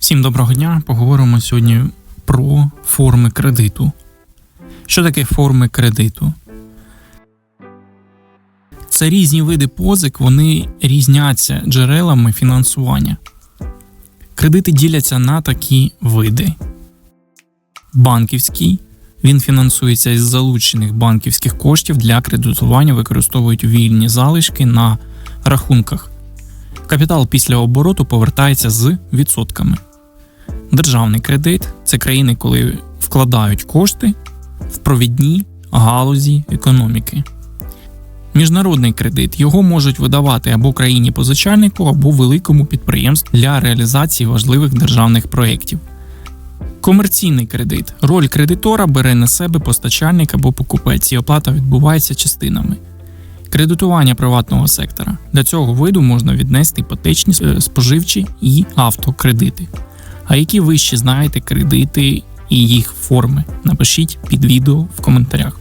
Всім доброго дня. Поговоримо сьогодні про форми кредиту. Що таке форми кредиту? Це різні види позик, вони різняться джерелами фінансування. Кредити діляться на такі види: банківський. Він фінансується із залучених банківських коштів для кредитування, використовують вільні залишки на рахунках. Капітал після обороту повертається з відсотками. Державний кредит це країни, коли вкладають кошти в провідні галузі економіки. Міжнародний кредит його можуть видавати або країні-позичальнику, або великому підприємству для реалізації важливих державних проєктів. Комерційний кредит. Роль кредитора бере на себе постачальник або покупець, і оплата відбувається частинами. Кредитування приватного сектора. Для цього виду можна віднести іпотечні, е, споживчі і автокредити. А які ви ще знаєте кредити і їх форми? Напишіть під відео в коментарях.